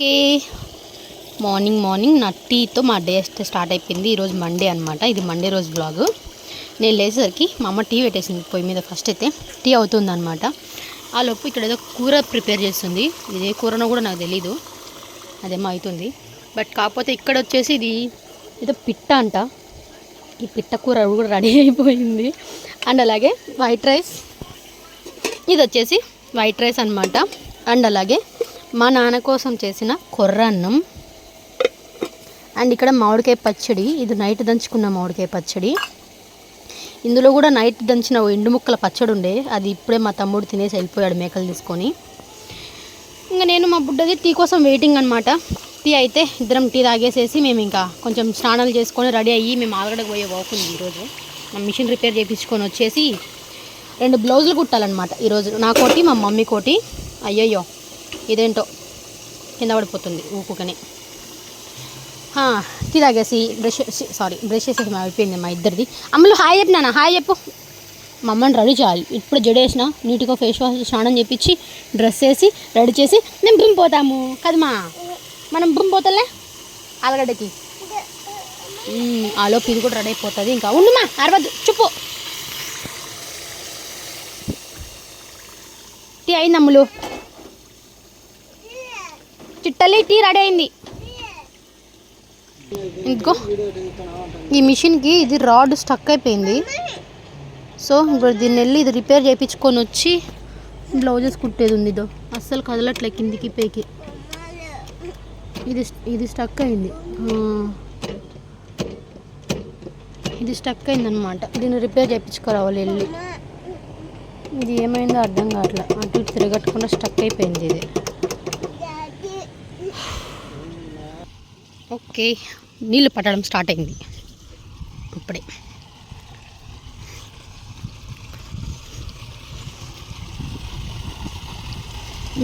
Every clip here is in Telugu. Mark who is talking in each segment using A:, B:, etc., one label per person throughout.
A: ఓకే. మార్నింగ్ మార్నింగ్ నా టీతో మా డే స్టార్ట్ అయిపోయింది. ఈరోజు మండే అనమాట ఇది మండే రోజు బ్లాగ్ నేను లేచేసరికి మా అమ్మ టీ పెట్టేసింది పొయ్యి మీద ఫస్ట్ అయితే. టీ అవుతుంది అనమాట ఆ లోపు ఇక్కడ ఏదో కూర ప్రిపేర్ చేస్తుంది. ఇది ఏ కూరనో కూడా నాకు తెలీదు. అదేమో అవుతుంది. బట్ కాకపోతే ఇక్కడ వచ్చేసి ఇది ఏదో పిట్ట అంట. ఈ పిట్ట కూర కూడా రెడీ అయిపోయింది. అండ్ అలాగే వైట్ రైస్. ఇది వచ్చేసి వైట్ రైస్ అన్నమాట. అండ్ అలాగే మా నాన్న కోసం చేసిన కొర్ర అన్నం అండ్ ఇక్కడ మామిడికాయ పచ్చడి ఇది నైట్ దంచుకున్న మామిడికాయ పచ్చడి. ఇందులో కూడా నైట్ దంచిన ఎండు ముక్కల పచ్చడి ఉండే. అది ఇప్పుడే మా తమ్ముడు తినేసి వెళ్ళిపోయాడు మేకలు తీసుకొని. ఇంకా నేను మా బుడ్డది టీ కోసం వెయిటింగ్ అనమాట టీ అయితే ఇద్దరం టీ తాగేసేసి మేము ఇంకా కొంచెం స్నానాలు చేసుకొని రెడీ అయ్యి మేము ఆల్రెడీ పోయే వాక్ ఉంది ఈరోజు. మా మిషన్ రిపేర్ చేయించుకొని వచ్చేసి రెండు బ్లౌజులు కుట్టాలన్నమాట ఈరోజు. నా కోటి మా మమ్మీ కోటి. అయ్యయ్యో. ఇదేంటో కింద పడిపోతుంది ఊకుకని హా, టీ తాగేసి బ్రష్ సారీ బ్రష్ చేసేసి మా అయిపోయింది మా ఇద్దరిది. అమ్మలు హాయ్ చెప్పు నాన్న హాయ్ చెప్పు. మా అమ్మని రెడీ చేయాలి. ఇప్పుడు జడేసిన నీట్గా ఫేస్ వాష్ స్నానం చేపించి డ్రెస్ వేసి రెడీ చేసి మేము బుమ్ పోతాము. కదమ్మా మనం బుమ్ పోతలే? ఆలగడ్డకి. మ్మ్, ఆలోపు ఇది కూడా రెడీ అయిపోతుంది. ఇంకా ఉండుమా అరవద్దు చెప్పు. టీ అయింది అమ్ములు చిట్టలి టీ రెడీ అయింది. ఇంకో ఈ మిషన్కి ఇది రాడ్ స్టక్ అయిపోయింది. సో ఇప్పుడు దీన్ని వెళ్ళి ఇది రిపేర్ చేయించుకొని వచ్చి బ్లౌజెస్ కుట్టేది ఉంది ఇదో. అస్సలు కదలట్లే కిందికి పైకి. ఇది ఇది స్టక్ అయింది. ఇది స్టక్ అయింది అనమాట దీన్ని రిపేర్ చేయించుకోరావాలి వెళ్ళి. ఇది ఏమైందో అర్థం కావట్లే. అటు తిరగట్టకుండా స్టక్ అయిపోయింది ఇది. ఓకే. నీళ్ళు పట్టడం స్టార్ట్ అయింది. ఇప్పుడే.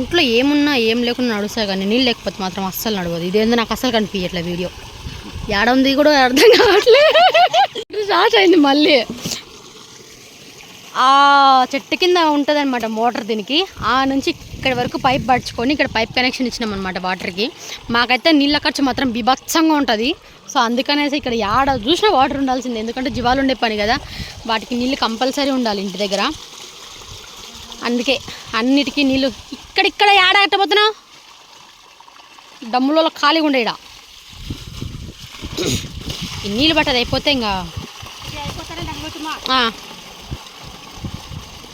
A: ఇంట్లో ఏమున్నా ఏం లేకుండా నడుస్తాయి కానీ నీళ్ళు లేకపోతే మాత్రం అస్సలు నడవదు. ఇదేందో నాకు అస్సలు కనిపించట్లే వీడియో. ఏడ ఉంది కూడా అర్థం కావట్లే. స్టార్ట్ అయింది మళ్ళీ. ఆ చెట్టు కింద ఉంటుంది అనమాట మోటార్ దీనికి. ఆ నుంచి ఇక్కడ వరకు పైప్ పడుచుకొని ఇక్కడ పైప్ కనెక్షన్ ఇచ్చినాం అనమాట వాటర్కి. మాకైతే నీళ్ళ ఖర్చు మాత్రం బీభత్సంగా ఉంటుంది. సో అందుకనేసి ఇక్కడ యాడ చూసినా వాటర్ ఉండాల్సిందే. ఎందుకంటే జీవాలు ఉండే పని కదా. వాటికి నీళ్ళు కంపల్సరీ ఉండాలి ఇంటి దగ్గర. అందుకే అన్నిటికీ నీళ్ళు ఇక్కడిక్కడ యాడ కట్టబోతున్నావు? డమ్ములలో ఖాళీగా ఉండే నీళ్ళు పట్టది అయిపోతే ఇంకా. ఆ.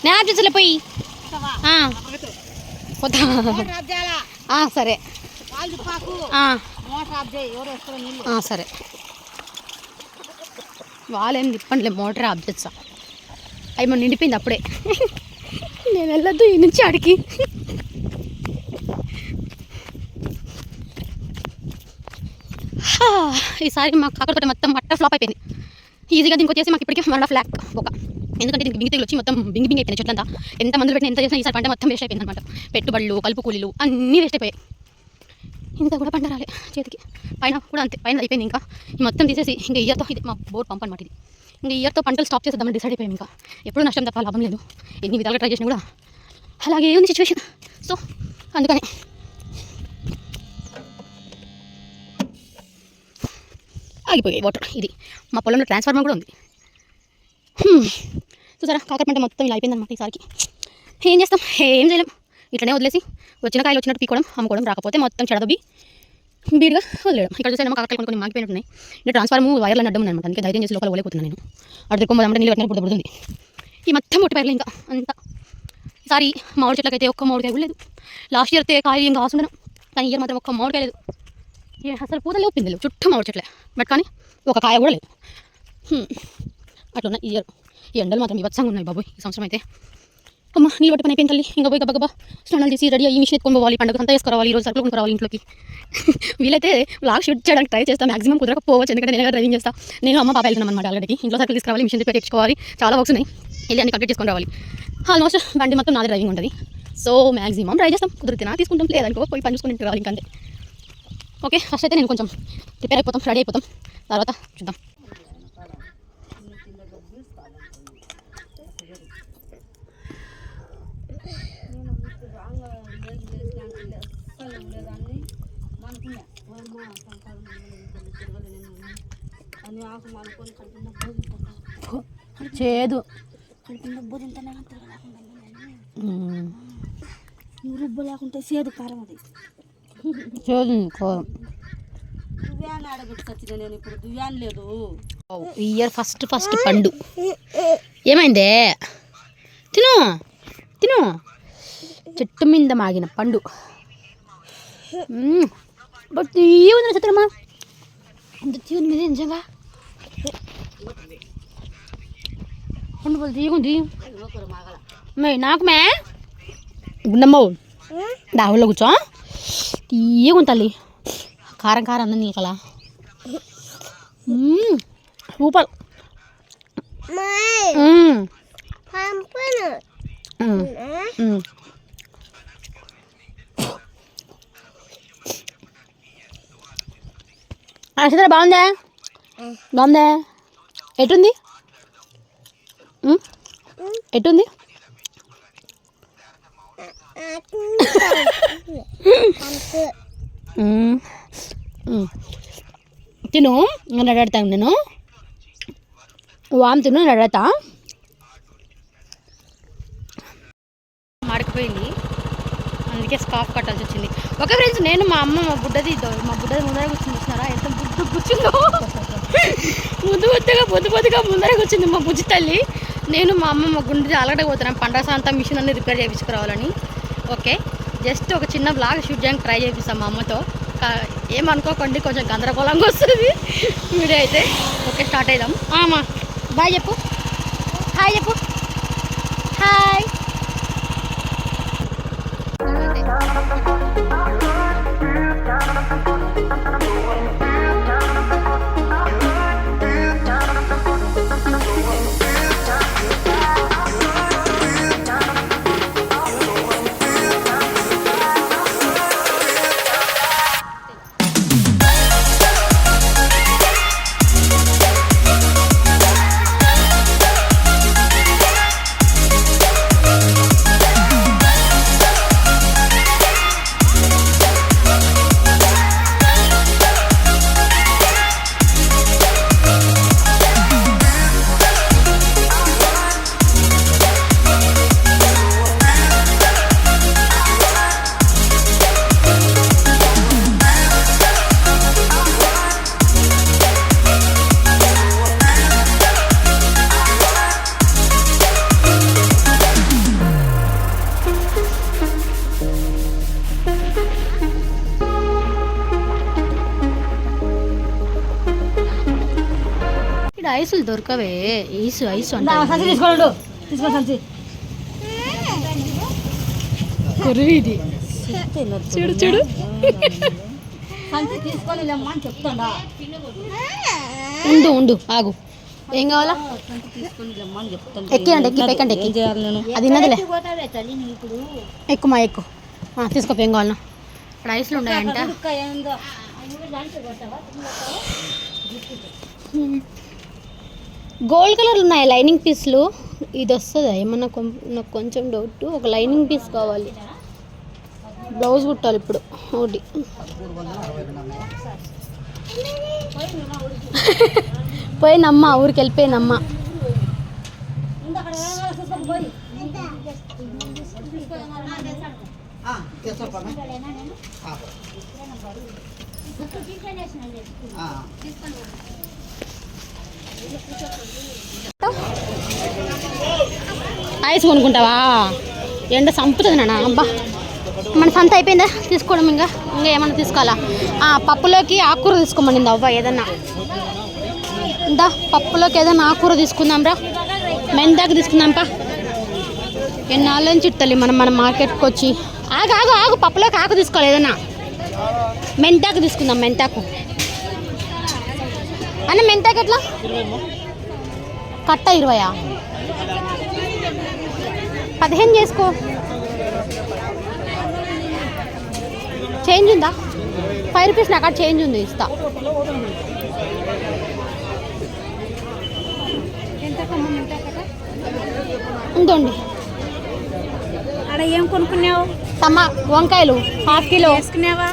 A: నేను ఆఫీసులో పోయి ఆ. పోతా. సరే. సరే. వాళ్ళేం తిప్పండిలే మోటార్ ఆఫ్ చేస్తా. అవి మొన్న నిండిపోయింది అప్పుడే. నేను వెళ్ళొద్దు ఈ నుంచి అడిగి. ఈసారి మా కాకరతోటి మొత్తం మట్ట ఫ్లాప్ అయిపోయింది. ఈజీగా దీనికి వచ్చేసి మాకు ఇప్పటికే వన్ ఆఫ్ ల్యాక్ ఒక. ఎందుకంటే దీనికి బింగి తెగులు వచ్చి మొత్తం బింగి బింగి అయిపోయినాయి చెట్లంతా. ఎంత మందులు పెట్టిన ఎంత చేసినా ఈసారి పంట మొత్తం వేస్ట్ అయిపోయింది అనమాట పెట్టుబడులు కలుపు కూలీలు అన్నీ వేస్ట్ అయిపోయాయి. ఇంత కూడా పంట రాలే చేతికి. పైన కూడా అంతే పైన అయిపోయింది ఇంకా. ఈ మొత్తం తీసేసి ఇంకా ఇయర్తో ఇది మా బోర్ పంప్ అనమాట ఇది. ఇంకా ఇయర్తో పంటలు స్టాప్ చేసేద్దామని డిసైడ్ అయిపోయాం ఇంకా. ఎప్పుడు నష్టం తప్ప లాభం లేదు. ఎన్ని విధాలుగా ట్రై చేసినా కూడా అలాగే ఉంది సిచ్యువేషన్ సో అందుకని ఆగిపోయాయి. వాటర్. ఇది మా పొలంలో ట్రాన్స్ఫార్మర్ కూడా ఉంది. చూసారా? కాకర పంట మొత్తం ఇలా అయిపోయిందనమాట ఈసారికి. ఏం చేస్తాం? ఏం చేయలేం. ఇట్లనే వదిలేసి వచ్చిన కాయలు వచ్చినట్టు పీకోవడం అమ్ముకోవడం రాకపోతే మొత్తం చెడదొబ్బి బీడుగా వదిలేయడం. ఇక్కడ చూసాను కాకరకాయలు కొన్ని కొన్ని మాగిపోయినట్టున్నాయి నేను ట్రాన్స్ఫార్మ్ వైర్లను అడ్డం అనమాట అందుకే ధైర్యం చేసి లోపల పోలేకపోతున్నాను నేను. అటు అమ్మడం నీళ్ళు పెట్టినప్పుడు పుడుతుంది ఈ మొత్తం ఒట్టి ఇంకా. అంతా. ఈసారి మామిడి చెట్లకైతే ఒక్క మామిడికాయ లేదు. లాస్ట్ ఇయర్ అయితే కాయ ఇంకా ఆసుండను కానీ ఇయర్ మాత్రం ఒక్క మామిడికాయ లేదు. అసలు పూత లేవు పిందెలు చుట్టూ మామిడి చెట్లే. బట్ కానీ ఒక కాయ కూడా లేదు. హ్మ్. అట్లున్న ఇయర్ ఈ ఎండలు మాత్రం వివత్సంగా ఉన్నాయి బాబు ఈ సంవత్సరం అయితే. అమ్మ నీళ్ళు పట్టి పని అయిపోయింది తల్లి. ఇంకా పోయి గబ్బా స్నానాలు చేసి రెడీ అయ్యి మిషన్ ఎత్తుకొని పోవాలి పండుగ అంతా వేసుకోవాలి ఈ రోజు సరుకులు కొనుకోవాలి ఇంట్లోకి. వీలైతే బ్లాగ్ షూట్ చేయడానికి ట్రై చేస్తాను మాక్సిమం కుదరకపోవచ్చు ఎందుకంటే నేను డ్రైవింగ్ చేస్తా. నేను అమ్మ పాప వెళ్తున్నాను అనమాట ఆల్రెడీ. ఇంట్లో సరుకులు తీసుకురావాలి మిషన్ రిపేర్ తెచ్చుకోవాలి చాలా వర్క్స్ ఉన్నాయి. వెళ్ళి అన్ని కంప్లీట్ చేసుకొని రావాలి. ఆల్మోస్ట్ బండి మొత్తం నాది డ్రైవింగ్ ఉంటుంది. సో మాక్సిమం ట్రై చేస్తాం. కుదిరితే తీసుకుంటాం. లేదనుకో పోయి పని చూసుకుని రావాలి ఇంకంతే. ఓకే ఫస్ట్ అయితే నేను కొంచెం ప్రిపేర్ అయిపోతాం రెడీ అయిపోతాం. తర్వాత చూద్దాం. చేదు.
B: రుబ్బ లేకుంటే సేదు కారం అది. ఆడబెట్టుకొచ్చిన నేను ఇప్పుడు. దువ్యాన్ లేదు.
A: ఈ ఇయర్ ఫస్ట్ ఫస్ట్ పండు. ఏమైందే? తిను తిను. చెట్టు మీద మాగిన పండు. బట్ తీయగుంది చిత్రమా అంత తీయని మీద నిజంగా? పండు పళ్ళు తీయగుంది మే నాకు మే. గుండమ్మవు దావుల్లో కూర్చో. తీయగుంది తల్లి. కారం కారం నీకలా మ్మ్. సూపర్. అక్షర బాగుందా? బాగుందా? ఎటుంది? ఎటుంది. తిను నేను నేను వామ్ తిను నేను అడగతా మాడిపోయింది. అందుకే స్కాఫ్ కట్టాల్సి వచ్చింది. ఓకే ఫ్రెండ్స్ నేను మా అమ్మ మా బుడ్డది మా బుడ్డది ముందర కూర్చుని చూసినారా? ఎంత బుడ్డు కూర్చుందో. ముద్దు ముద్దుగా బొద్దు పొద్దుగా ముందర కూర్చుంది మా బుజ్జి తల్లి. నేను మా అమ్మ మా గుండె అలగడ పోతున్నాను పండగ అంతా మిషన్ అన్ని రిపేర్ చేయించుకురావాలని. ఓకే. జస్ట్ ఒక చిన్న బ్లాగ్ షూట్ చేయడానికి ట్రై చేపిస్తాం మా అమ్మతో. కా- ఏమనుకోకండి కొంచెం గందరగోళంగా వస్తుంది వీడియో అయితే. ఓకే స్టార్ట్ అయిదాం. అమ్మా బాయ్ చెప్పు. హాయ్ చెప్పు. ఇక్కడ ఐసులు దొరకవే. ఐసు ఐసు అంటే చూడు చూడు. ఉండు ఉండు ఆగు. ఏం కావాలా? ఎక్కి ఎక్కి.
B: చేయాలి నేను
A: అది ఉన్నదిలే. ఎక్కుమా ఎక్కు. తీసుకో ఏం కావాలన్నా. ఇక్కడ ఐసులు ఉన్నాయంట. గోల్డ్ కలర్ ఉన్నాయి లైనింగ్ పీస్లు? ఇది వస్తుందా? ఏమన్నా కొం- నాకు కొంచెం డౌట్. ఒక లైనింగ్ పీస్ కావాలి. బ్లౌజ్ కుట్టాలి ఇప్పుడు. ఒకటి. పోయిందమ్మ ఊరికి వెళ్ళిపోయిందమ్మ ఐస్ కొనుక్కుంటావా? ఎండ సంపుతుంది నాన్న అబ్బా. మన సంత అయిపోయిందా? తీసుకోవడం ఇంకా? ఇంకా ఏమన్నా తీసుకోవాలా? ఆ, పప్పులోకి ఆకుకూర తీసుకోమనింది అవ్వ ఏదన్నా? ఇందా పప్పులోకి ఏదన్నా ఆకుకూర తీసుకుందాం రా. మెంతాకు తీసుకుందాంపా ఎన్నాళ్ళ నుంచి ఇట్టాలి మనం మన మార్కెట్కి వచ్చి. ఆగు ఆగు ఆగు పప్పులోకి ఆకు తీసుకోవాలి ఏదన్నా. మెంతాకు తీసుకుందాం మెంతాకు. అన్న మెంతాకు ఎట్లా కట్ట ఇరవయా? పదిహేను చేసుకో. చేంజ్ ఉందా? ఫైవ్ రూపీస్ నాకు అక్కడ చేంజ్ ఉంది ఇస్తా. ఉందండి.
B: ఆడ ఏం కొనుక్కున్నావు?
A: టమా వంకాయలు హాఫ్ కిలో.
B: వేసుకున్నావా?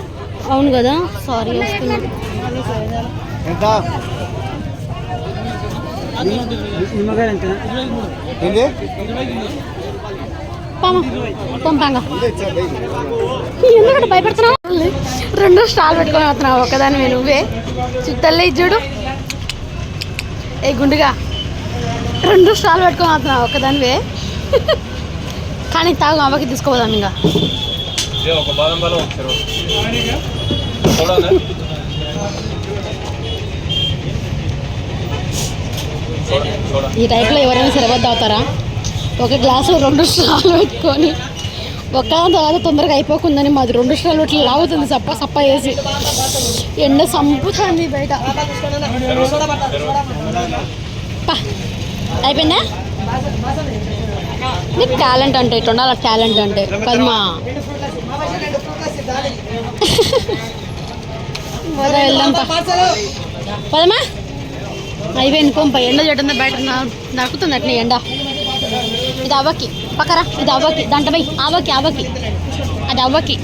A: అవును కదా సారీ వస్తున్నా
C: ఎంత?
D: నిమ్మకాయలు ఎంత
C: ఏంటి
A: పంపాంగా. ఎందుకంటే భయపడుతున్నావు? రెండు స్టాల్ పెట్టుకొని వస్తున్నావు ఒకదాని నువ్వే. చుట్టల్లే చూడు. ఏ గుండుగా. రెండు స్టాల్ పెట్టుకొని వస్తున్నావు ఒకదానివే. కానీ తాగు అవ్వకి తీసుకోపోదాం ఇంకా
E: ఇదే ఒక బాదం బాదం వచ్చారు చూడాలి చూడ
A: ఈ టైప్లో ఎవరైనా సరిపోద్ది అవుతారా? ఒక గ్లాసులో రెండు స్టాల్ పెట్టుకొని ఒక తర్వాత తొందరగా అయిపోకుందని మాది రెండు స్టాల్ పెట్టి లాగుతుంది సప్ప సప్ప వేసి ఎండ సంపుతుంది బయట. అయిపోయిందా? నీకు టాలెంట్ అంటే ఇట్లా ఉండాలి టాలెంట్ అంటే. పద్మా. పోదా వెళ్దాం. పదమా? అయిపోయింది కొంప ఎండ చూడండి బయట? నడుపుతుంది నరుకుతుంది అట్నే ఎండ. ఇది అవ్వకి పక్కరా ఇది అవ్వకి దాంట్లో పోయి. అవ్వకి అవ్వకి అది అవ్వకి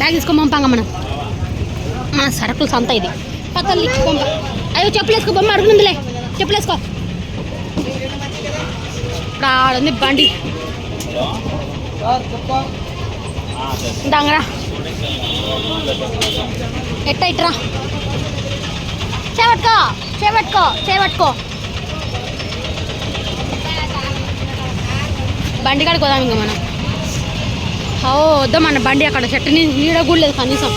A: బ్యాగ్ తీసుకో పంపాంగ మనం. మన సరుకులు సంత ఇది. పక్కన పంప. అయ్యో చెప్పులు వేసుకో బొమ్మ అడుగుందిలే చెప్పులు వేసుకో. ఇప్పుడు ఆడుంది బండి. దంగరా ఎట్ట ఇట్రా? చేపట్టుకో చేపట్టుకో చేపట్టుకో. బండి కాడికి పోదాం ఇంకా మనం. ఓ వద్దాం మన బండి అక్కడ చెట్టు నీడ కూడా లేదు కనీసం.